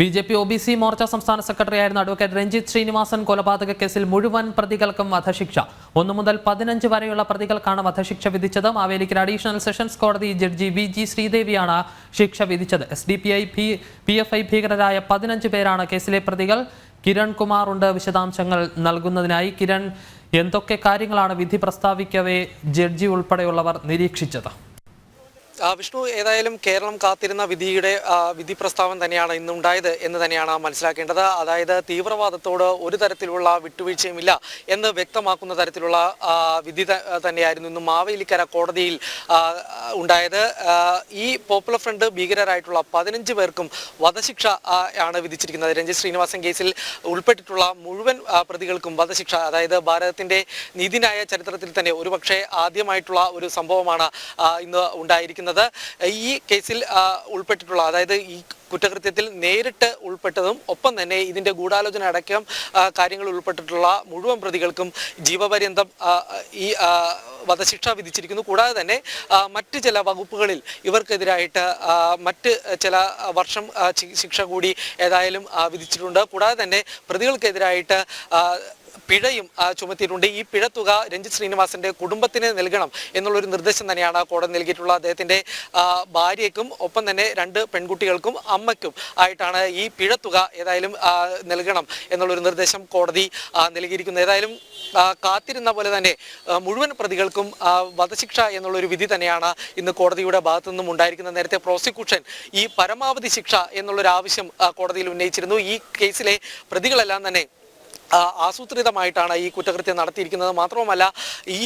B J P O B C Morcha സംസ്ഥാന സെക്രട്ടറിയായിരുന്ന advocate Ranjith Sreenivasan കൊലപാതക കേസിൽ മുഴുവൻ പ്രതികൾക്കും വധശിക്ഷ. ഒന്നു മുതൽ പതിനഞ്ച് വരെയുള്ള പ്രതികൾക്കാണ് വധശിക്ഷ വിധിച്ചത്. മാവേലിക്കൽ അഡീഷണൽ സെഷൻസ് കോടതി ജഡ്ജി വി ജി ശ്രീദേവിയാണ് ശിക്ഷ വിധിച്ചത്. S D P I P F I ഭീകരരായ പതിനഞ്ച് പേരാണ് കേസിലെ പ്രതികൾ. കിരൺ കുമാർ ഉണ്ട് വിശദാംശങ്ങൾ നൽകുന്നതിനായി. കിരൺ എന്തൊക്കെ കാര്യങ്ങളാണ് വിധി പ്രസ്താവിക്കവേ ജഡ്ജി ഉൾപ്പെടെയുള്ളവർ നിരീക്ഷിച്ചത്? വിഷ്ണു ഏതായാലും കേരളം കാത്തിരുന്ന വിധിയുടെ വിധി പ്രസ്താവന തന്നെയാണ് ഇന്നുണ്ടായത് എന്ന് തന്നെയാണ് മനസ്സിലാക്കേണ്ടത്. അതായത് തീവ്രവാദത്തോട് ഒരു തരത്തിലുള്ള വിട്ടുവീഴ്ചയുമില്ല എന്ന് വ്യക്തമാക്കുന്ന തരത്തിലുള്ള വിധി തന്നെയായിരുന്നു ഇന്ന് മാവേലിക്കര കോടതിയിൽ ഉണ്ടായത്. ഈ പോപ്പുലർ ഫ്രണ്ട് ഭീകരരായിട്ടുള്ള പതിനഞ്ച് പേർക്കും വധശിക്ഷ ആണ് വിധിച്ചിരിക്കുന്നത്. രഞ്ജിത് ശ്രീനിവാസൻ കേസിൽ ഉൾപ്പെട്ടിട്ടുള്ള മുഴുവൻ പ്രതികൾക്കും വധശിക്ഷ അതായത് ഭാരതത്തിന്റെ നീതിന്യായ ചരിത്രത്തിൽ തന്നെ ഒരുപക്ഷെ ആദ്യമായിട്ടുള്ള ഒരു സംഭവമാണ് ഇന്ന് ഉണ്ടായിരിക്കുന്നത്. ഈ കേസിൽ ഉൾപ്പെട്ടിട്ടുള്ള അതായത് ഈ കുറ്റകൃത്യത്തിൽ നേരിട്ട് ഉൾപ്പെട്ടതും ഒപ്പം തന്നെ ഇതിന്റെ ഗൂഢാലോചന അടക്കം കാര്യങ്ങൾ ഉൾപ്പെട്ടിട്ടുള്ള മുഴുവൻ പ്രതികൾക്കും ജീവപര്യന്തം ഈ വധശിക്ഷ വിധിച്ചിരിക്കുന്നു. കൂടാതെ തന്നെ മറ്റ് ചില വകുപ്പുകളിൽ ഇവർക്കെതിരായിട്ട് മറ്റ് ചില വർഷം ശിക്ഷ കൂടി ഏതായാലും വിധിച്ചിട്ടുണ്ട്. കൂടാതെ തന്നെ പ്രതികൾക്കെതിരായിട്ട് പിഴയും ചുമത്തിയിട്ടുണ്ട്. ഈ പിഴ തുക രഞ്ജിത് ശ്രീനിവാസന്റെ കുടുംബത്തിന് നൽകണം എന്നുള്ളൊരു നിർദ്ദേശം തന്നെയാണ് കോടതി നൽകിയിട്ടുള്ളത് അദ്ദേഹത്തിന്റെ ഭാര്യയ്ക്കും ഒപ്പം തന്നെ രണ്ട് പെൺകുട്ടികൾക്കും അമ്മയ്ക്കും ആയിട്ടാണ് ഈ പിഴ തുക ഏതായാലും നൽകണം എന്നുള്ളൊരു നിർദ്ദേശം കോടതി നൽകിയിരിക്കുന്നത് ഏതായാലും കാത്തിരുന്ന പോലെ തന്നെ മുഴുവൻ പ്രതികൾക്കും വധശിക്ഷ എന്നുള്ളൊരു വിധി തന്നെയാണ് ഇന്ന് കോടതിയുടെ ഭാഗത്തു നിന്നും ഉണ്ടായിരിക്കുന്നത്. നേരത്തെ പ്രോസിക്യൂഷൻ ഈ പരമാവധി ശിക്ഷ എന്നുള്ളൊരു ആവശ്യം കോടതിയിൽ ഉന്നയിച്ചിരുന്നു. ഈ കേസിലെ പ്രതികളെല്ലാം തന്നെ ആസൂത്രിതമായിട്ടാണ് ഈ കുറ്റകൃത്യം നടത്തിയിരിക്കുന്നത്. മാത്രവുമല്ല ഈ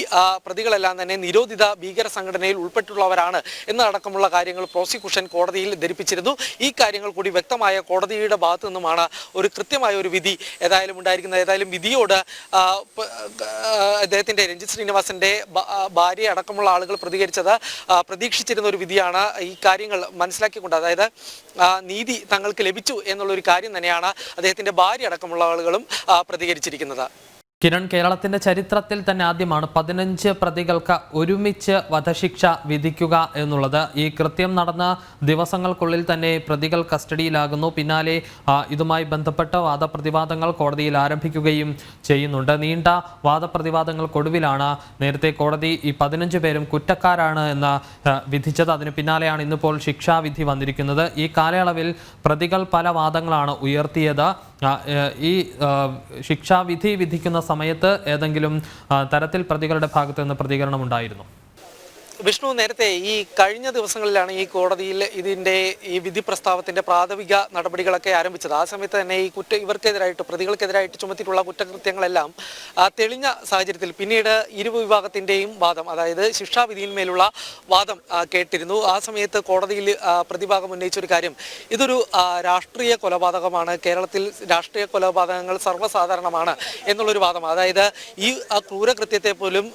പ്രതികളെല്ലാം തന്നെ നിരോധിത ഭീകര സംഘടനയിൽ ഉൾപ്പെട്ടുള്ളവരാണ് എന്നതടക്കമുള്ള കാര്യങ്ങൾ പ്രോസിക്യൂഷൻ കോടതിയിൽ ധരിപ്പിച്ചിരുന്നു. ഈ കാര്യങ്ങൾ കൂടി വ്യക്തമായ കോടതിയുടെ ഭാഗത്തു നിന്നുമാണ് ഒരു കൃത്യമായ ഒരു വിധി ഏതായാലും ഉണ്ടായിരിക്കുന്നത്. ഏതായാലും വിധിയോട് അദ്ദേഹത്തിന്റെ രഞ്ജിത് ശ്രീനിവാസിന്റെ ഭാര്യ അടക്കമുള്ള ആളുകൾ പ്രതികരിച്ചത് പ്രതീക്ഷിച്ചിരുന്ന ഒരു വിധിയാണ് ഈ കാര്യങ്ങൾ മനസ്സിലാക്കിക്കൊണ്ട് അതായത് നീതി തങ്ങൾക്ക് ലഭിച്ചു എന്നുള്ളൊരു കാര്യം തന്നെയാണ് അദ്ദേഹത്തിന്റെ ഭാര്യ അടക്കമുള്ള ആളുകളും പ്രതികരിച്ചിരിക്കുന്നത്. കിരൺ കേരളത്തിന്റെ ചരിത്രത്തിൽ തന്നെ ആദ്യമാണ് പതിനഞ്ച് പ്രതികൾക്ക് ഒരുമിച്ച് വധശിക്ഷ വിധിക്കുക എന്നുള്ളത്. ഈ കൃത്യം നടന്ന ദിവസങ്ങൾക്കുള്ളിൽ തന്നെ പ്രതികൾ കസ്റ്റഡിയിലാകുന്നു. പിന്നാലെ ഇതുമായി ബന്ധപ്പെട്ട വാദപ്രതിവാദങ്ങൾ കോടതിയിൽ ആരംഭിക്കുകയും ചെയ്യുന്നുണ്ട്. നീണ്ട വാദപ്രതിവാദങ്ങൾക്കൊടുവിലാണ് നേരത്തെ കോടതി ഈ പതിനഞ്ച് പേരും കുറ്റക്കാരാണ് എന്ന് വിധിച്ചത്. അതിന് പിന്നാലെയാണ് ഇന്നിപ്പോൾ ശിക്ഷാവിധി വന്നിരിക്കുന്നത്. ഈ കാലയളവിൽ പ്രതികൾ പല വാദങ്ങളാണ് ഉയർത്തിയത്. ഈ ശിക്ഷാവിധി വിധിക്കുന്ന സമയത്ത് ഏതെങ്കിലും തരത്തിൽ പ്രതികളുടെ ഭാഗത്ത് നിന്ന് പ്രതികരണം ഉണ്ടായിരുന്നു വിഷ്ണു നേരത്തെ ഈ കഴിഞ്ഞ ദിവസങ്ങളിലാണ് ഈ കോടതിയിൽ ഇതിന്റെ ഈ വിധി പ്രസ്താവത്തിന്റെ പ്രാഥമിക നടപടികളൊക്കെ ആരംഭിച്ചത്. ആ സമയത്ത് തന്നെ ഈ കുറ്റ ഇവർക്കെതിരായിട്ട് പ്രതികൾക്കെതിരായിട്ട് ചുമത്തിയിട്ടുള്ള കുറ്റകൃത്യങ്ങളെല്ലാം തെളിഞ്ഞ സാഹചര്യത്തിൽ പിന്നീട് ഇരുവിഭാഗത്തിന്റെയും വാദം അതായത് ശിക്ഷാവിധിയിന്മേലുള്ള വാദം കേട്ടിരുന്നു. ആ സമയത്ത് കോടതിയിൽ പ്രതിഭാഗം ഉന്നയിച്ചൊരു കാര്യം ഇതൊരു രാഷ്ട്രീയ കൊലപാതകമാണ്. കേരളത്തിൽ രാഷ്ട്രീയ കൊലപാതകങ്ങൾ സർവസാധാരണമാണ് എന്നുള്ളൊരു വാദം അതായത് ഈ ക്രൂരകൃത്യത്തെ പോലും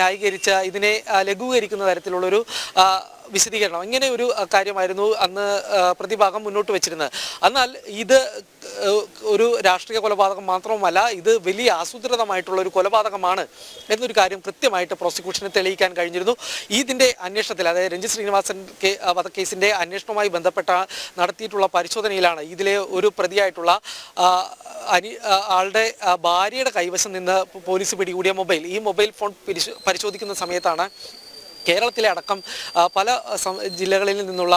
ന്യായീകരിച്ച ഇതിനെ ലഘൂകരിക്കുന്നത് ലഘൂകരിക്കുന്ന തരത്തിലുള്ളൊരു വിശദീകരണം. ഇങ്ങനെ ഒരു കാര്യമായിരുന്നു അന്ന് പ്രതിഭാഗം മുന്നോട്ട് വെച്ചിരുന്നത്. എന്നാൽ ഇത് ഒരു രാഷ്ട്രീയ കൊലപാതകം മാത്രവുമല്ല ഇത് വലിയ ആസൂത്രിതമായിട്ടുള്ള ഒരു കൊലപാതകമാണ് എന്നൊരു കാര്യം കൃത്യമായിട്ട് പ്രോസിക്യൂഷന് തെളിയിക്കാൻ കഴിഞ്ഞിരുന്നു. ഇതിന്റെ അന്വേഷണത്തിൽ അതായത് രഞ്ജിത് ശ്രീനിവാസൻ വധക്കേസിന്റെ അന്വേഷണവുമായി ബന്ധപ്പെട്ട നടത്തിയിട്ടുള്ള പരിശോധനയിലാണ് ഇതിലെ ഒരു പ്രതിയായിട്ടുള്ള അനി ആളുടെ ഭാര്യയുടെ കൈവശം നിന്ന് പോലീസ് പിടികൂടിയ മൊബൈൽ. ഈ മൊബൈൽ ഫോൺ പരിശോധിക്കുന്ന സമയത്താണ് കേരളത്തിലെ അടക്കം പല ജില്ലകളിൽ നിന്നുള്ള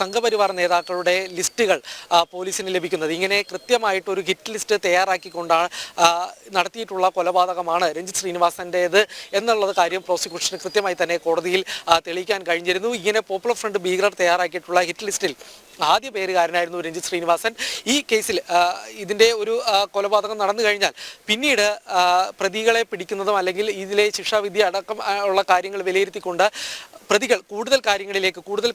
സംഘപരിവാർ നേതാക്കളുടെ ലിസ്റ്റുകൾ പോലീസിന് ലഭിക്കുന്നത്. ഇങ്ങനെ കൃത്യമായിട്ട് ഒരു ഹിറ്റ് ലിസ്റ്റ് തയ്യാറാക്കിക്കൊണ്ടാണ് നടത്തിയിട്ടുള്ള കൊലപാതകമാണ് രഞ്ജിത് ശ്രീനിവാസന്റേത് എന്നുള്ളത് കാര്യം പ്രോസിക്യൂഷന് കൃത്യമായി തന്നെ കോടതിയിൽ തെളിയിക്കാൻ കഴിഞ്ഞിരുന്നു. ഇങ്ങനെ പോപ്പുലർ ഫ്രണ്ട് ഭീകരർ തയ്യാറാക്കിയിട്ടുള്ള ഹിറ്റ് ലിസ്റ്റിൽ ആദ്യ പേരുകാരനായിരുന്നു രഞ്ജിത് ശ്രീനിവാസൻ. ഈ കേസിൽ ഇതിന്റെ ഒരു കൊലപാതകം നടന്നു കഴിഞ്ഞാൽ പിന്നീട് പ്രതികളെ പിടിക്കുന്നതും അല്ലെങ്കിൽ ഇതിലെ ശിക്ഷാവിധി അടക്കം ഉള്ള കാര്യങ്ങൾ വിലയിരുത്തിക്കൊണ്ട് പ്രതികൾ കൂടുതൽ കാര്യങ്ങളിലേക്ക് കൂടുതൽ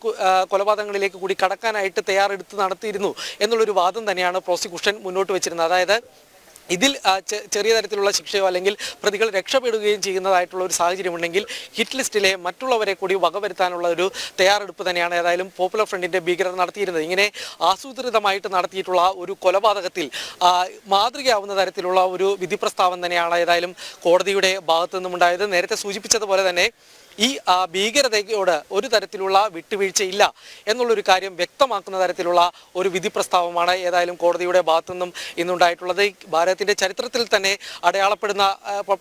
കൊലപാതകങ്ങളിലേക്ക് കൂടി കടക്കാനായിട്ട് തയ്യാറെടുത്ത് നടത്തിയിരുന്നു എന്നുള്ളൊരു വാദം തന്നെയാണ് പ്രോസിക്യൂഷൻ മുന്നോട്ട് വെച്ചിരുന്നത്. അതായത് ഇതിൽ ചെറിയ തരത്തിലുള്ള ശിക്ഷയോ അല്ലെങ്കിൽ പ്രതികൾ രക്ഷപ്പെടുകയും ചെയ്യുന്നതായിട്ടുള്ള ഒരു സാഹചര്യം ഉണ്ടെങ്കിൽ ഹിറ്റ് ലിസ്റ്റിലെ മറ്റുള്ളവരെ കൂടി വകവരുത്താനുള്ള ഒരു തയ്യാറെടുപ്പ് തന്നെയാണ് ഏതായാലും പോപ്പുലർ ഫ്രണ്ടിന്റെ ഭീകരർ നടത്തിയിരുന്നത്. ഇങ്ങനെ ആസൂത്രിതമായിട്ട് നടത്തിയിട്ടുള്ള ഒരു കൊലപാതകത്തിൽ മാതൃകയാവുന്ന തരത്തിലുള്ള ഒരു വിധി പ്രസ്താവം തന്നെയാണ് ഏതായാലും കോടതിയുടെ ഭാഗത്തു നിന്നുമുണ്ടായത്. നേരത്തെ സൂചിപ്പിച്ചതുപോലെ തന്നെ ഈ ഭീകരതയോട് ഒരു തരത്തിലുള്ള വിട്ടുവീഴ്ച വിട്ടുവീഴ്ചയില്ല എന്നുള്ളൊരു കാര്യം വ്യക്തമാക്കുന്ന തരത്തിലുള്ള ഒരു വിധി പ്രസ്താവമാണ് ഏതായാലും കോടതിയുടെ ഭാഗത്തു നിന്നും ഇന്നുണ്ടായിട്ടുള്ളത്. ഈ ഭാരതത്തിന്റെ ചരിത്രത്തിൽ തന്നെ അടയാളപ്പെടുന്ന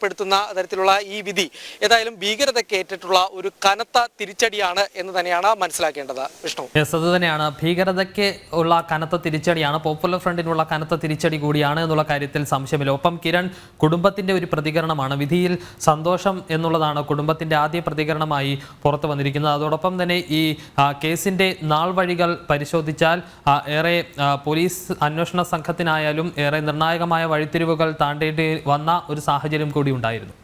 പെടുത്തുന്ന തരത്തിലുള്ള ഈ വിധി ഏതായാലും ഭീകരതയ്ക്ക് ഏറ്റിട്ടുള്ള ഒരു കനത്ത തിരിച്ചടിയാണ് എന്ന് തന്നെയാണ് മനസ്സിലാക്കേണ്ടത്. വിഷ്ണു. അത് തന്നെയാണ്. ഭീകരതയ്ക്ക് ഉള്ള കനത്ത തിരിച്ചടിയാണ് പോപ്പുലർ ഫ്രണ്ടിനുള്ള കനത്ത തിരിച്ചടി കൂടിയാണ് എന്നുള്ള കാര്യത്തിൽ സംശയമില്ല. ഒപ്പം കിരൺ കുടുംബത്തിന്റെ ഒരു പ്രതികരണമാണ്. വിധിയിൽ സന്തോഷം എന്നുള്ളതാണ് കുടുംബത്തിന്റെ ആദ്യ പ്രതികരണമായി പുറത്തു വന്നിരിക്കുന്നത്. അതോടൊപ്പം തന്നെ ഈ കേസിന്റെ നാൾ വഴികൾ പരിശോധിച്ചാൽ ഏറെ പോലീസ് അന്വേഷണ സംഘത്തിനായാലും ഏറെ നിർണായകമായ വഴിത്തിരിവുകൾ താണ്ടേണ്ടി വന്ന ഒരു സാഹചര്യം കൂടി ഉണ്ടായിരുന്നു.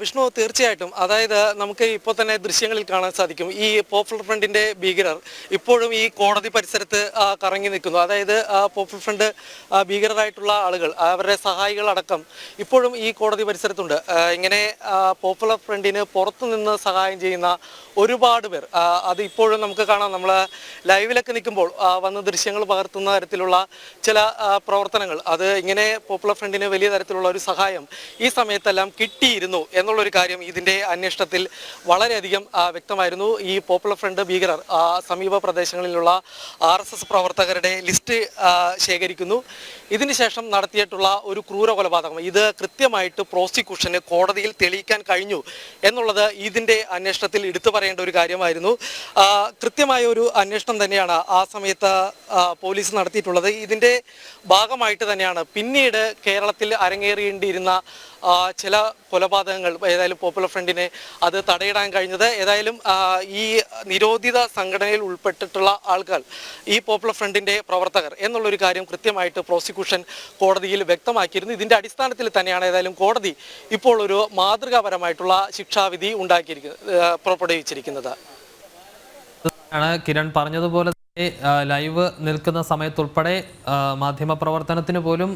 വിഷ്ണു തീർച്ചയായിട്ടും. അതായത് നമുക്ക് ഇപ്പോൾ തന്നെ ദൃശ്യങ്ങളിൽ കാണാൻ സാധിക്കും. ഈ പോപ്പുലർ ഫ്രണ്ടിന്റെ ഭീകരർ ഇപ്പോഴും ഈ കോടതി പരിസരത്ത് കറങ്ങി നിൽക്കുന്നു. അതായത് പോപ്പുലർ ഫ്രണ്ട് ഭീകരരായിട്ടുള്ള ആളുകൾ അവരുടെ സഹായികൾ അടക്കം ഇപ്പോഴും ഈ കോടതി പരിസരത്തുണ്ട്. ഇങ്ങനെ പോപ്പുലർ ഫ്രണ്ടിന് പുറത്തു നിന്ന് സഹായം ചെയ്യുന്ന ഒരുപാട് പേർ അത് ഇപ്പോഴും നമുക്ക് കാണാം. നമ്മൾ ലൈവിലൊക്കെ നിൽക്കുമ്പോൾ വന്ന് ദൃശ്യങ്ങൾ പകർത്തുന്ന തരത്തിലുള്ള ചില പ്രവർത്തനങ്ങൾ. അത് ഇങ്ങനെ പോപ്പുലർ ഫ്രണ്ടിന് വലിയ തരത്തിലുള്ള ഒരു സഹായം ഈ സമയത്തെല്ലാം കിട്ടിയിരുന്നു എന്നുള്ളൊരു കാര്യം ഇതിന്റെ അന്വേഷണത്തിൽ വളരെയധികം വ്യക്തമായിരുന്നു. ഈ പോപ്പുലർ ഫ്രണ്ട് ഭീകരർ സമീപ പ്രദേശങ്ങളിലുള്ള ആർ എസ് എസ് പ്രവർത്തകരുടെ ലിസ്റ്റ് ശേഖരിക്കുന്നു. ഇതിനുശേഷം നടത്തിയിട്ടുള്ള ഒരു ക്രൂര കൊലപാതകം. ഇത് കൃത്യമായിട്ട് പ്രോസിക്യൂഷന് കോടതിയിൽ തെളിയിക്കാൻ കഴിഞ്ഞു എന്നുള്ളത് ഇതിന്റെ അന്വേഷണത്തിൽ എടുത്തു പറയേണ്ട ഒരു കാര്യമായിരുന്നു. കൃത്യമായ ഒരു അന്വേഷണം തന്നെയാണ് ആ സമയത്ത് പോലീസ് നടത്തിയിട്ടുള്ളത്. ഇതിന്റെ ഭാഗമായിട്ട് തന്നെയാണ് പിന്നീട് കേരളത്തിൽ അരങ്ങേറിയേണ്ടിയിരുന്ന ചില കൊലപാതകങ്ങൾ ഏതായാലും പോപ്പുലർ ഫ്രണ്ടിനെ അത് തടയിടാൻ കഴിഞ്ഞത്. ഏതായാലും ഈ നിരോധിത സംഘടനയിൽ ഉൾപ്പെട്ടിട്ടുള്ള ആൾക്കാർ ഈ പോപ്പുലർ ഫ്രണ്ടിന്റെ പ്രവർത്തകർ എന്നുള്ളൊരു കാര്യം കൃത്യമായിട്ട് പ്രോസിക്യൂഷൻ കോടതിയിൽ വ്യക്തമാക്കിയിരുന്നു. ഇതിന്റെ അടിസ്ഥാനത്തിൽ തന്നെയാണ് ഏതായാലും കോടതി ഇപ്പോൾ ഒരു മാതൃകാപരമായിട്ടുള്ള ശിക്ഷാവിധി ഉണ്ടാക്കിയിരിക്കുന്നത് പുറപ്പെടുവിച്ചിരിക്കുന്നത്. കിരൺ പറഞ്ഞതുപോലെ ലൈവ് നിൽക്കുന്ന സമയത്തുൾപ്പെടെ മാധ്യമപ്രവർത്തനത്തിന് പോലും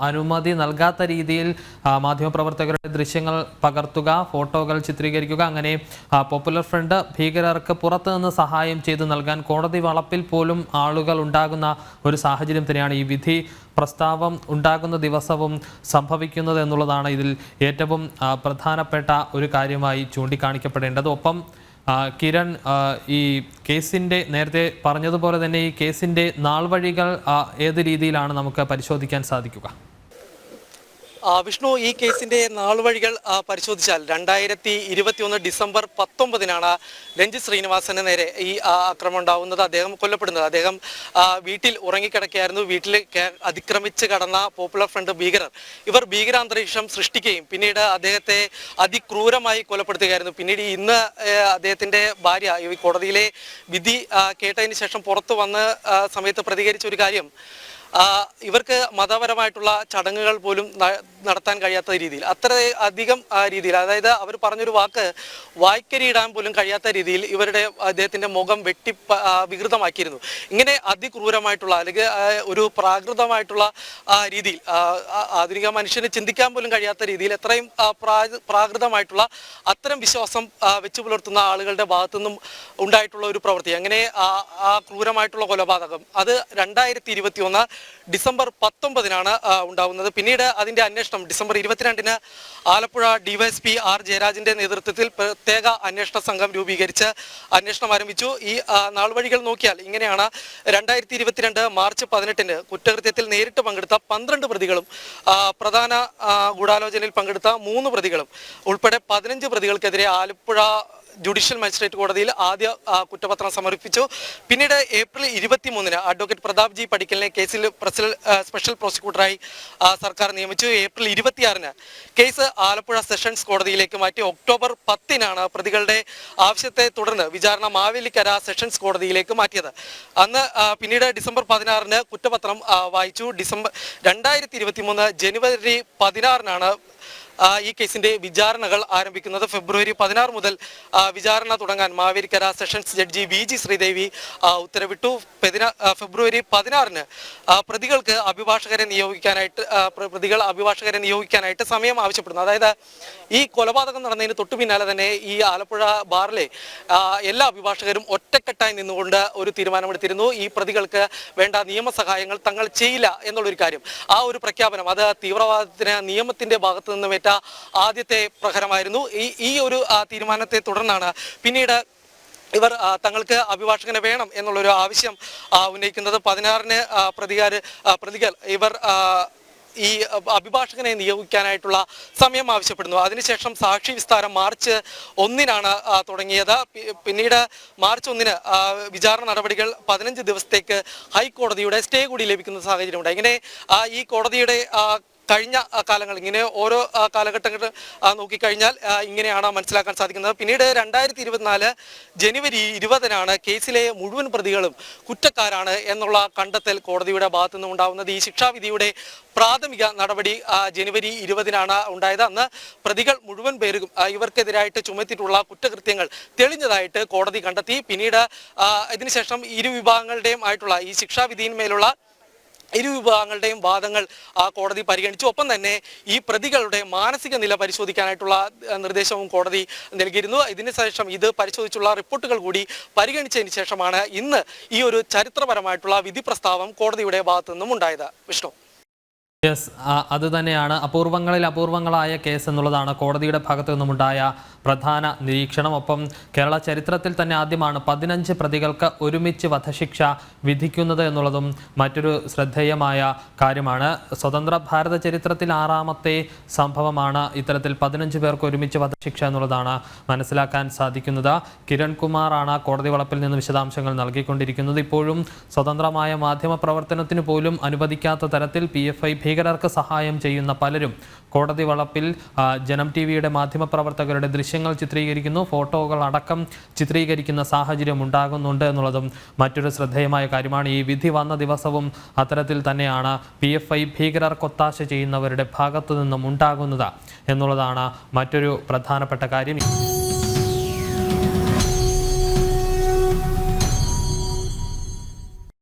അനുമതി നൽകാത്ത രീതിയിൽ മാധ്യമപ്രവർത്തകരുടെ ദൃശ്യങ്ങൾ പകർത്തുക ഫോട്ടോകൾ ചിത്രീകരിക്കുക അങ്ങനെ പോപ്പുലർ ഫ്രണ്ട് ഭീകരർക്ക് പുറത്തു നിന്ന് സഹായം ചെയ്തു നൽകാൻ കോടതി വളപ്പിൽ പോലും ആളുകൾ ഉണ്ടാകുന്ന ഒരു സാഹചര്യം തന്നെയാണ് ഈ വിധി പ്രസ്താവം ഉണ്ടാകുന്ന ദിവസവും സംഭവിക്കുന്നത് എന്നുള്ളതാണ് ഇതിൽ ഏറ്റവും പ്രധാനപ്പെട്ട ഒരു കാര്യമായി ചൂണ്ടിക്കാണിക്കപ്പെടേണ്ടത്. ഒപ്പം കിരൺ ഈ കേസിന്റെ നേരത്തെ പറഞ്ഞതുപോലെ തന്നെ ഈ കേസിന്റെ നാൾവഴികൾ വഴികൾ ഏത് രീതിയിലാണ് നമുക്ക് പരിശോധിക്കാൻ സാധിക്കുക? വിഷ്ണു ഈ കേസിന്റെ നാളുവഴികൾ പരിശോധിച്ചാൽ രണ്ടായിരത്തി ഇരുപത്തിയൊന്ന് ഡിസംബർ പത്തൊമ്പതിനാണ് രഞ്ജിത് ശ്രീനിവാസന് നേരെ ഈ ആക്രമണം ഉണ്ടാവുന്നത്. അദ്ദേഹം കൊല്ലപ്പെടുന്നത്. അദ്ദേഹം വീട്ടിൽ ഉറങ്ങിക്കിടക്കുകയായിരുന്നു. വീട്ടിൽ അതിക്രമിച്ച് കടന്ന പോപ്പുലർ ഫ്രണ്ട് ഭീകരർ. ഇവർ ഭീകരാന്തരീക്ഷം സൃഷ്ടിക്കുകയും പിന്നീട് അദ്ദേഹത്തെ അതിക്രൂരമായി കൊലപ്പെടുത്തുകയായിരുന്നു. പിന്നീട് ഇന്ന് അദ്ദേഹത്തിന്റെ ഭാര്യ ഈ കോടതിയിലെ വിധി കേട്ടതിന് ശേഷം പുറത്തു വന്ന സമയത്ത് പ്രതികരിച്ച ഒരു കാര്യം ഇവർക്ക് മതപരമായിട്ടുള്ള ചടങ്ങുകൾ പോലും നടത്താൻ കഴിയാത്ത രീതിയിൽ അത്ര അധികം രീതിയിൽ അതായത് അവർ പറഞ്ഞൊരു വാക്ക് വായ്ക്കരിയിടാൻ പോലും കഴിയാത്ത രീതിയിൽ ഇവരുടെ അദ്ദേഹത്തിന്റെ മുഖം വെട്ടി വികൃതമാക്കിയിരുന്നു. ഇങ്ങനെ അതിക്രൂരമായിട്ടുള്ള അല്ലെങ്കിൽ ഒരു പ്രാകൃതമായിട്ടുള്ള രീതിയിൽ ആധുനിക മനുഷ്യന് ചിന്തിക്കാൻ പോലും കഴിയാത്ത രീതിയിൽ എത്രയും പ്രാകൃതമായിട്ടുള്ള അത്തരം വിശ്വാസം വെച്ചു പുലർത്തുന്ന ആളുകളുടെ ഭാഗത്തു നിന്നും ഉണ്ടായിട്ടുള്ള ഒരു പ്രവൃത്തി. അങ്ങനെ ആ ക്രൂരമായിട്ടുള്ള കൊലപാതകം അത് രണ്ടായിരത്തി ഇരുപത്തി ഒന്ന് ഡിസംബർ പത്തൊമ്പതിനാണ് ഉണ്ടാവുന്നത്. പിന്നീട് അതിന്റെ അന്വേഷണം ഡിസംബർ ഇരുപത്തിരണ്ടിന് ആലപ്പുഴ ഡിവൈഎസ്പി ആർ ജയരാജിന്റെ നേതൃത്വത്തിൽ പ്രത്യേക അന്വേഷണ സംഘം രൂപീകരിച്ച് അന്വേഷണം ആരംഭിച്ചു. ഈ ആ, നാൾവഴികൾ നോക്കിയാൽ ഇങ്ങനെയാണ്. രണ്ടായിരത്തി ഇരുപത്തിരണ്ട് മാർച്ച് പതിനെട്ടിന് കുറ്റകൃത്യത്തിൽ നേരിട്ട് പങ്കെടുത്ത പന്ത്രണ്ട് പ്രതികളും പ്രധാന ഗൂഢാലോചനയിൽ പങ്കെടുത്ത മൂന്ന് പ്രതികളും ഉൾപ്പെടെ പതിനഞ്ച് പ്രതികൾക്കെതിരെ ആലപ്പുഴ ജുഡീഷ്യൽ മജിസ്ട്രേറ്റ് കോടതിയിൽ ആദ്യ കുറ്റപത്രം സമർപ്പിച്ചു. പിന്നീട് ഏപ്രിൽ ഇരുപത്തി മൂന്നിന് അഡ്വക്കേറ്റ് പ്രതാപ് ജി പടിക്കലിനെ കേസിൽ സ്പെഷ്യൽ പ്രോസിക്യൂട്ടറായി സർക്കാർ നിയമിച്ചു. ഏപ്രിൽ ഇരുപത്തിയാറിന് കേസ് ആലപ്പുഴ സെഷൻസ് കോടതിയിലേക്ക് മാറ്റി. ഒക്ടോബർ പത്തിനാണ് പ്രതികളുടെ ആവശ്യത്തെ തുടർന്ന് വിചാരണ മാവേലിക്കര സെഷൻസ് കോടതിയിലേക്ക് മാറ്റിയത്. അന്ന് പിന്നീട് ഡിസംബർ പതിനാറിന് കുറ്റപത്രം വായിച്ചു. ഡിസംബർ രണ്ടായിരത്തി ഇരുപത്തി മൂന്ന് ജനുവരി പതിനാറിനാണ് ഈ കേസിന്റെ വിചാരണകൾ ആരംഭിക്കുന്നത് ഫെബ്രുവരി പതിനാറ് മുതൽ വിചാരണ തുടങ്ങാൻ Mavelikkara sessions judge V G Sridevi ഉത്തരവിട്ടു. ഫെബ്രുവരി പതിനാറിന് പ്രതികൾക്ക് അഭിഭാഷകരെ നിയോഗിക്കാനായിട്ട് പ്രതികൾ അഭിഭാഷകരെ നിയോഗിക്കാനായിട്ട് സമയം ആവശ്യപ്പെടുന്നു. അതായത് ഈ കൊലപാതകം നടന്നതിന് തൊട്ടു പിന്നാലെ തന്നെ ഈ ആലപ്പുഴ ബാറിലെ എല്ലാ അഭിഭാഷകരും ഒറ്റക്കെട്ടായി നിന്നുകൊണ്ട് ഒരു തീരുമാനമെടുത്തിരുന്നു. ഈ പ്രതികൾക്ക് വേണ്ട നിയമസഹായങ്ങൾ തങ്ങൾ ചെയ്യില്ല എന്നുള്ളൊരു കാര്യം. ആ ഒരു പ്രഖ്യാപനം അത് തീവ്രവാദത്തിന് നിയമത്തിന്റെ ഭാഗത്തു നിന്നും ഏറ്റ ആദ്യത്തെ പ്രഹരമായിരുന്നു. ഈ ഈ ഒരു തീരുമാനത്തെ തുടർന്നാണ് പിന്നീട് ഇവർ തങ്ങൾക്ക് അഭിഭാഷകനെ വേണം എന്നുള്ളൊരു ആവശ്യം ഉന്നയിക്കുന്നത്. പതിനാറിന് പ്രതികാര പ്രതികൾ ഇവർ ഈ അഭിഭാഷകനെ നിയോഗിക്കാനായിട്ടുള്ള സമയം ആവശ്യപ്പെടുന്നു. അതിനുശേഷം സാക്ഷി വിസ്താരം മാർച്ച് ഒന്നിനാണ് തുടങ്ങിയത്. പിന്നീട് മാർച്ച് ഒന്നിന് വിചാരണ നടപടികൾ പതിനഞ്ച് ദിവസത്തേക്ക് ഹൈക്കോടതിയുടെ സ്റ്റേ കൂടി ലഭിക്കുന്ന സാഹചര്യമുണ്ട്. ഇങ്ങനെ ഈ കോടതിയുടെ കഴിഞ്ഞ കാലങ്ങൾ. ഇങ്ങനെ ഓരോ കാലഘട്ടങ്ങൾ നോക്കിക്കഴിഞ്ഞാൽ ഇങ്ങനെയാണ് മനസ്സിലാക്കാൻ സാധിക്കുന്നത്. പിന്നീട് രണ്ടായിരത്തി ഇരുപത്തിനാല് ജനുവരി ഇരുപതിനാണ് കേസിലെ മുഴുവൻ പ്രതികളും കുറ്റക്കാരാണ് എന്നുള്ള കണ്ടെത്തൽ കോടതിയുടെ ഭാഗത്തു നിന്നുണ്ടാവുന്നത് ഈ ശിക്ഷാവിധിയുടെ പ്രാഥമിക നടപടി ജനുവരി ഇരുപതിനാണ് ഉണ്ടായത്. അന്ന് പ്രതികൾ മുഴുവൻ പേരും ഇവർക്കെതിരായിട്ട് ചുമത്തിയിട്ടുള്ള കുറ്റകൃത്യങ്ങൾ തെളിഞ്ഞതായിട്ട് കോടതി കണ്ടെത്തി. പിന്നീട് ഇതിനുശേഷം ഇരു വിഭാഗങ്ങളുടെയും ആയിട്ടുള്ള ഈ ശിക്ഷാവിധിയിന്മേലുള്ള ഇരു വിഭാഗങ്ങളുടെയും വാദങ്ങൾ കോടതി പരിഗണിച്ചു. ഒപ്പം തന്നെ ഈ പ്രതികളുടെ മാനസിക നില പരിശോധിക്കാനായിട്ടുള്ള നിർദ്ദേശവും കോടതി നൽകിയിരുന്നു. ഇതിന് ശേഷം ഇത് പരിശോധിച്ചുള്ള റിപ്പോർട്ടുകൾ കൂടി പരിഗണിച്ചതിന് ശേഷമാണ് ഇന്ന് ഈ ഒരു ചരിത്രപരമായിട്ടുള്ള വിധി പ്രസ്താവം കോടതിയുടെ ഭാഗത്തു നിന്നും ഉണ്ടായത്. വിഷ്ണു. യെസ് അത് തന്നെയാണ്. അപൂർവങ്ങളിൽ അപൂർവങ്ങളായ കേസ് എന്നുള്ളതാണ്. കോടതിയുടെ ഭാഗത്തു നിന്നുമുണ്ടായ പ്രധാന നിരീക്ഷണം. ഒപ്പം കേരള ചരിത്രത്തിൽ തന്നെ ആദ്യമാണ് പതിനഞ്ച് പ്രതികൾക്ക് ഒരുമിച്ച് വധശിക്ഷ വിധിക്കുന്നത് എന്നുള്ളതും മറ്റൊരു ശ്രദ്ധേയമായ കാര്യമാണ്. സ്വതന്ത്ര ഭാരത ചരിത്രത്തിൽ ആറാമത്തെ സംഭവമാണ് ഇത്തരത്തിൽ പതിനഞ്ച് പേർക്ക് ഒരുമിച്ച് വധശിക്ഷ എന്നുള്ളതാണ് മനസ്സിലാക്കാൻ സാധിക്കുന്നത്. കിരൺ കുമാറാണ് കോടതി വളപ്പിൽ നിന്ന് വിശദാംശങ്ങൾ നൽകിക്കൊണ്ടിരിക്കുന്നത്. ഇപ്പോഴും സ്വതന്ത്രമായ മാധ്യമ പ്രവർത്തനത്തിന് പോലും അനുവദിക്കാത്ത തരത്തിൽ പി ഭീകരർക്ക് സഹായം ചെയ്യുന്ന പലരും കോടതി വളപ്പിൽ ജനം ടി വിയുടെ മാധ്യമപ്രവർത്തകരുടെ ദൃശ്യങ്ങൾ ചിത്രീകരിക്കുന്നു. ഫോട്ടോകൾ അടക്കം ചിത്രീകരിക്കുന്ന സാഹചര്യം ഉണ്ടാകുന്നുണ്ട് എന്നുള്ളതും മറ്റൊരു ശ്രദ്ധേയമായ കാര്യമാണ്. ഈ വിധി വന്ന ദിവസവും അത്തരത്തിൽ തന്നെയാണ് പി എഫ് ഐ ഭീകരർക്കൊത്താശ ചെയ്യുന്നവരുടെ ഭാഗത്തു നിന്നും ഉണ്ടാകുന്നത് എന്നുള്ളതാണ് മറ്റൊരു പ്രധാനപ്പെട്ട കാര്യം.